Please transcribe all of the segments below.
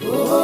Oh.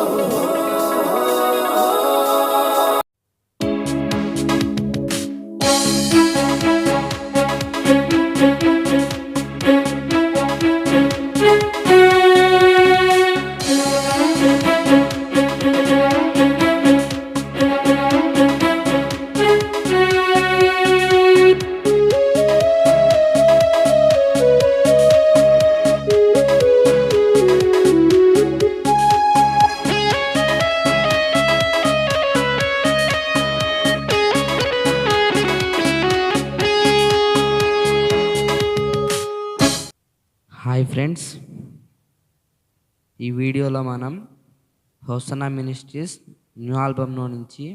Hi friends ఈ వీడియోలో మనం హోసనా మినిస్ట్రీస్ న్యూ ఆల్బమ్లో నుంచి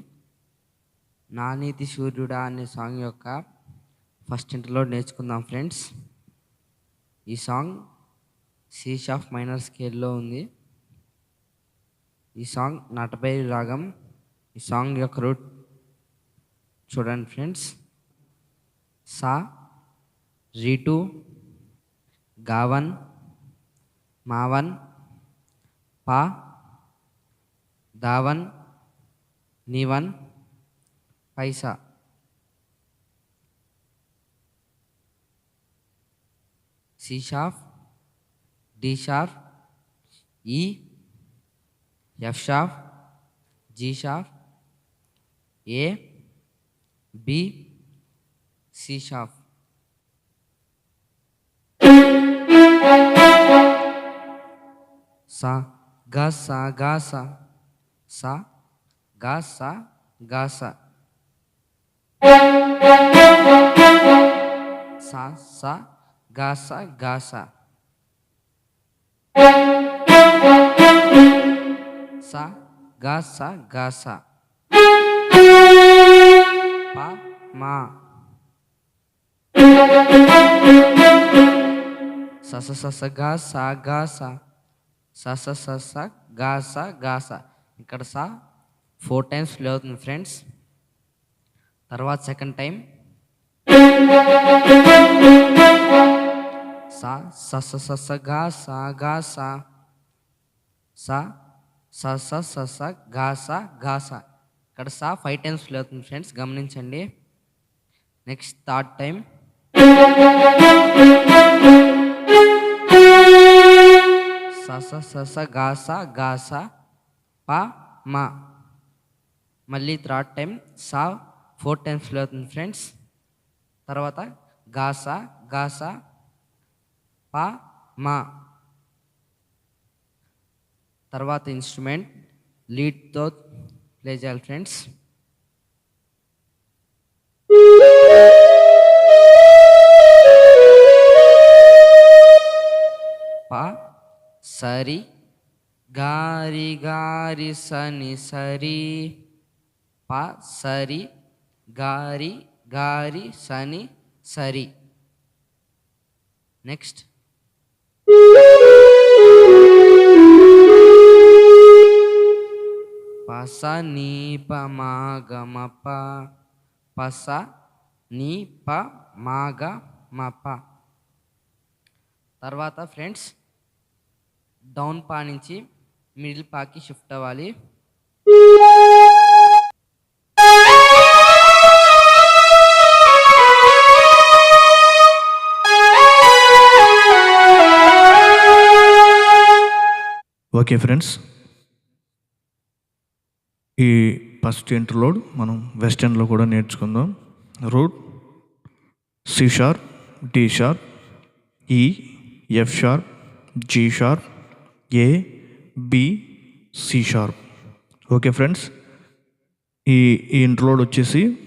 నానీతి సూర్యుడా అనే సాంగ్ యొక్క ఫస్ట్ ఇంటర్లో నేర్చుకుందాం ఫ్రెండ్స్. ఈ సాంగ్ సీష్ ఆఫ్ మైనర్ స్కేల్లో ఉంది. ఈ సాంగ్ నటబైరి రాగం ఈ సాంగ్ యొక్క రూట్ చూడండి ఫ్రెండ్స్. సా రీటు గావన్ మావన్ పా దావన్ నీవన్ పైసా C sharp D sharp E F sharp G sharp A B C sharp sa gasa gasa sa. Gasa gasa sa sa. Gasa gasa sa gasa gasa pa ma. Sa sa sa sa gasa gasa ga sa స స స గా స గా స ఇక్కడ స four times play అవుతుంది ఫ్రెండ్స్ తర్వాత సెకండ్ టైం స స స స గా స గా స స స స స స గా స గా స ఇక్కడ సా ఫైవ్ టైమ్స్ ప్లే అవుతుంది ఫ్రెండ్స్ గమనించండి నెక్స్ట్ థర్డ్ టైం స స గాస స గా స గా స ప మ. మళ్ళీ థర్డ్ టైం సా ఫోర్ టైమ్స్ ప్లే అవుతుంది ఫ్రెండ్స్. తర్వాత గా స గా స ప మ. తర్వాత ఇన్స్ట్రుమెంట్ లీడ్తో ప్లే చేయాలి ఫ్రెండ్స్. పా సరి గారి గారి సని సరి ప సరి గారి గారి సని సరి. నెక్స్ట్ పస నీ ప మా ప పస నీ ప మా గ మ ప తర్వాత ఫ్రెండ్స్ డౌన్ పా నుంచి మిడిల్ పాకి షిఫ్ట్ అవ్వాలి. ఓకే ఫ్రెండ్స్ ఈ ఫస్ట్ ఇంటర్లోడ్ మనం వెస్టర్న్లో కూడా నేర్చుకుందాం. Root C sharp D sharp E F sharp G sharp A B C sharp okay friends ఈ ఈ ఇంట్రోడ్ వచ్చేసి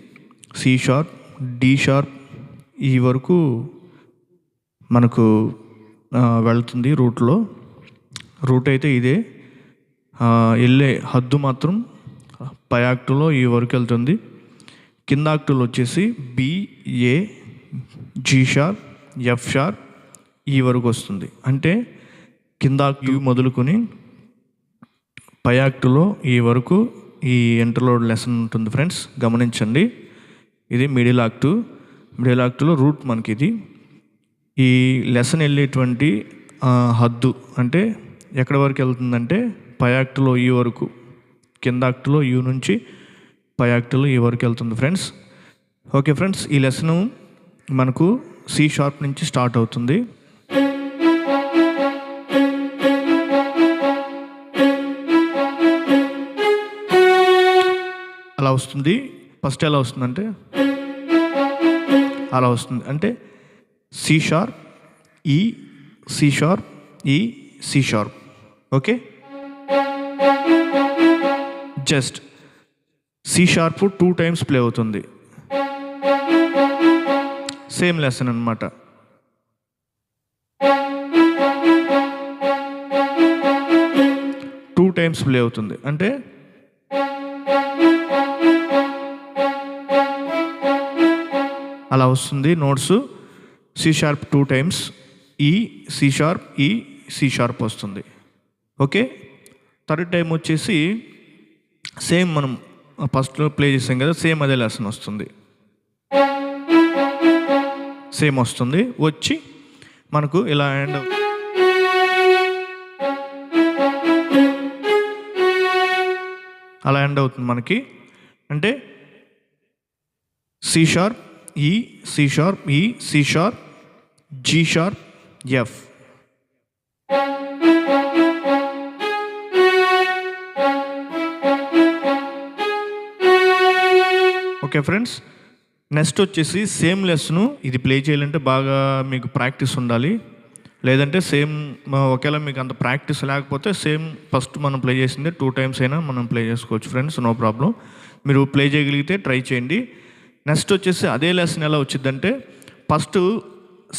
C sharp D sharp E వరకు మనకు వెళ్తుంది రూట్లో. రూట్ అయితే ఇదే. వెళ్ళే హద్దు మాత్రం పై ఆక్టులో ఈ వరకు వెళ్తుంది. కింద ఆక్టులో వచ్చేసి B A G sharp F sharp E వరకు వస్తుంది. అంటే కింద ఆక్టు మొదలుకొని పై ఆక్టులో ఈ వరకు ఈ ఇంటర్లోడ్ లెసన్ ఉంటుంది ఫ్రెండ్స్ గమనించండి. ఇది మిడిల్ ఆక్టు మిడిల్ ఆక్టులో రూట్ మనకి ఇది ఈ లెసన్ వెళ్ళేటువంటి హద్దు అంటే ఎక్కడి వరకు వెళ్తుందంటే పై యాక్టులో ఈ వరకు కింద యాక్టులో యూ నుంచి పై యాక్టులో ఈ వరకు వెళ్తుంది ఫ్రెండ్స్. ఓకే ఫ్రెండ్స్ ఈ లెసన్ మనకు సి షార్ప్ నుంచి స్టార్ట్ అవుతుంది. అలా వస్తుంది? ఫస్ట్ ఎలా వస్తుందంటే? అలా వస్తుంది. అంటే C sharp E C sharp E C sharp. Okay? Just C sharp two times play అవుతుంది. సేమ్ లెసన్ అనమాట టూ టైమ్స్ ప్లే అవుతుంది. అంటే అలా వస్తుంది. Notes C sharp two times E C sharp E C sharp వస్తుంది. Okay? Third time వచ్చేసి same మనం ఫస్ట్లో ప్లే చేసాం కదా సేమ్ అదే లెసన్ వస్తుంది. సేమ్ వస్తుంది. వచ్చి మనకు ఇలా ఎండ్ అలా ఎండ్ అవుతుంది మనకి. అంటే C sharp E C sharp E C sharp G sharp F okay friends next వచ్చేసి సేమ్ లెస్ను ఇది ప్లే చేయాలంటే బాగా మీకు ప్రాక్టీస్ ఉండాలి. లేదంటే సేమ్ ఒకవేళ మీకు అంత ప్రాక్టీస్ లేకపోతే సేమ్ ఫస్ట్ మనం ప్లే చేసిందే టూ టైమ్స్ అయినా మనం ప్లే చేసుకోవచ్చు ఫ్రెండ్స్ నో ప్రాబ్లం మీరు ప్లే చేయగలిగితే ట్రై చేయండి. నెక్స్ట్ వచ్చేసి అదే లెసన్ ఎలా వచ్చిందంటే ఫస్ట్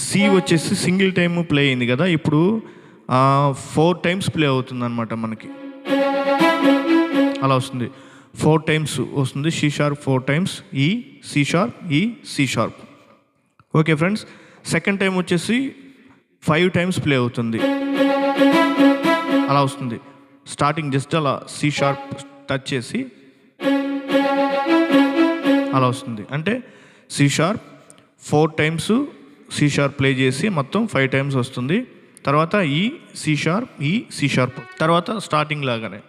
సి వచ్చేసి సింగిల్ టైం ప్లే అయింది కదా ఇప్పుడు ఫోర్ టైమ్స్ ప్లే అవుతుంది అనమాట మనకి. అలా వస్తుంది. ఫోర్ టైమ్స్ వస్తుంది C sharp four times E C sharp E C sharp okay friends second time వచ్చేసి ఫైవ్ టైమ్స్ ప్లే అవుతుంది. అలా వస్తుంది. స్టార్టింగ్ జస్ట్ అలా సి షార్ప్ టచ్ చేసి అలా వస్తుంది. అంటే C sharp four times C sharp play చేసి మొత్తం ఫైవ్ టైమ్స్ వస్తుంది. తర్వాత E C sharp E C sharp తర్వాత స్టార్టింగ్ లాగానే.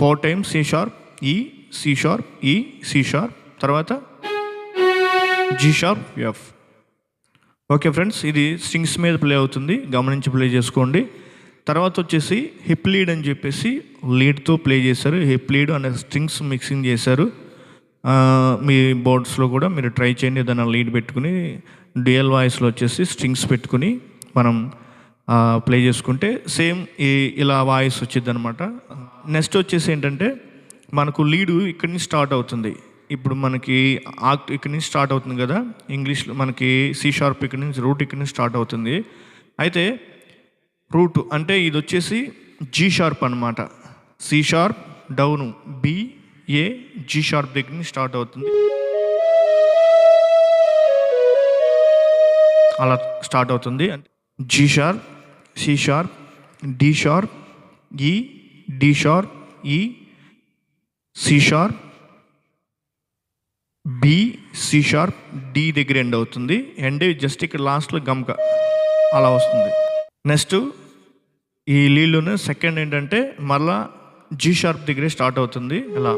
Four times C sharp E C sharp E C sharp తర్వాత G sharp F okay friends ఇది strings మీద play అవుతుంది. గమనించి ప్లే చేసుకోండి. తర్వాత వచ్చేసి హిప్ లీడ్ అని చెప్పేసి లీడ్తో ప్లే చేశారు. హిప్ లీడ్ అనే స్ట్రింగ్స్ మిక్సింగ్ చేశారు. మీ బోర్డ్స్లో కూడా మీరు ట్రై చేయండి. ఏదైనా లీడ్ పెట్టుకుని డ్యూయల్ వాయిస్లో వచ్చేసి స్ట్రింగ్స్ పెట్టుకుని మనం ప్లే చేసుకుంటే సేమ్ ఈ ఇలా వాయిస్ వచ్చింది అనమాట నెక్స్ట్ వచ్చేసి ఏంటంటే మనకు లీడు ఇక్కడి నుంచి స్టార్ట్ అవుతుంది. ఇప్పుడు మనకి ఆక్ట్ ఇక్కడి నుంచి స్టార్ట్ అవుతుంది కదా. ఇంగ్లీష్లో మనకి సి షార్ప్ ఇక్కడి నుంచి రూట్ ఇక్కడి నుంచి స్టార్ట్ అవుతుంది. అయితే రూట్ అంటే ఇది వచ్చేసి జీ షార్ప్ అనమాట C sharp down B A G sharp దగ్గర నుంచి స్టార్ట్ అవుతుంది. అలా స్టార్ట్ అవుతుంది. G sharp C sharp D sharp E D sharp E C sharp B C sharp D దగ్గర ఎండ్ అవుతుంది. ఎండ్ జస్ట్ ఇక్కడ లాస్ట్లో గమ్క అలా వస్తుంది. నెక్స్ట్ ఈ లీడ్లోనే సెకండ్ ఏంటంటే మళ్ళా జీ షార్ప్ దగ్గరే స్టార్ట్ అవుతుంది. అలా.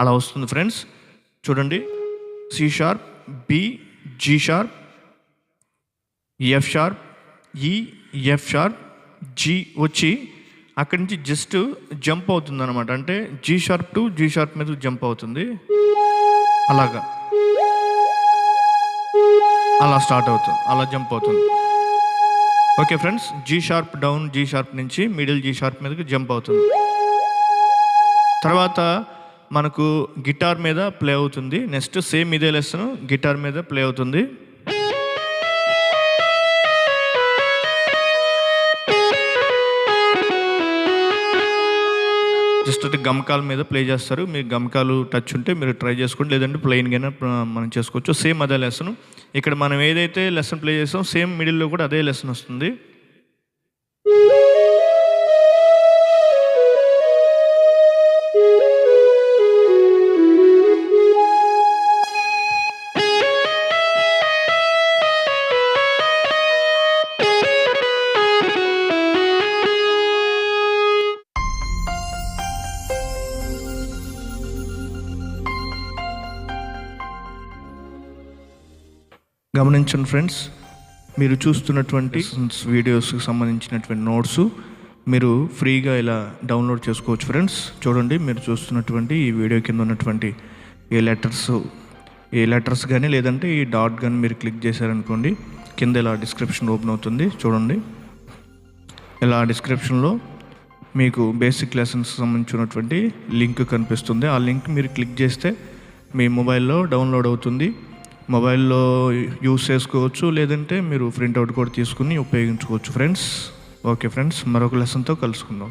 అలా వస్తుంది ఫ్రెండ్స్ చూడండి. C sharp B G sharp F sharp E F sharp G వచ్చి అక్కడి నుంచి జస్ట్ జంప్ అవుతుంది అనమాట అంటే G sharp to G sharp మీద జంప్ అవుతుంది. అలాగా. అలా స్టార్ట్ అవుతుంది అలా జంప్ అవుతుంది. Okay friends G sharp down G sharp నుంచి మిడిల్ జీ షార్ప్ మీదకి జంప్ అవుతుంది. తర్వాత మనకు గిటార్ మీద ప్లే అవుతుంది. నెక్స్ట్ సేమ్ ఇదే లెసన్ గిటార్ మీద ప్లే అవుతుంది. జస్ట్ గమకాల మీద ప్లే చేస్తారు. మీరు గమకాలు టచ్ ఉంటే మీరు ట్రై చేసుకోండి. లేదంటే ప్లెయిన్గానే మనం చేసుకోవచ్చు. సేమ్ అదే లెసన్ ఇక్కడ మనం ఏదైతే లెసన్ ప్లే చేస్తాం సేమ్ మిడిల్లో కూడా అదే లెసన్ వస్తుంది. గమనించండి ఫ్రెండ్స్ మీరు చూస్తున్నటువంటి వీడియోస్కి సంబంధించినటువంటి నోట్స్ మీరు ఫ్రీగా ఇలా డౌన్లోడ్ చేసుకోవచ్చు ఫ్రెండ్స్. చూడండి మీరు చూస్తున్నటువంటి ఈ వీడియో కింద ఉన్నటువంటి ఏ లెటర్స్ ఏ లెటర్స్ కానీ లేదంటే ఈ డాట్ కానీ మీరు క్లిక్ చేశారనుకోండి కింద ఇలా డిస్క్రిప్షన్ ఓపెన్ అవుతుంది. చూడండి ఇలా డిస్క్రిప్షన్లో మీకు బేసిక్ లెసన్స్ సంబంధించినటువంటి లింక్ కనిపిస్తుంది. ఆ లింక్ మీరు క్లిక్ చేస్తే మీ మొబైల్లో డౌన్లోడ్ అవుతుంది. మొబైల్లో యూస్ చేసుకోవచ్చు లేదంటే మీరు ప్రింట్అవుట్ కూడా తీసుకుని ఉపయోగించుకోవచ్చు ఫ్రెండ్స్. Okay friends. మరొక లెసన్తో కలుసుకుందాం.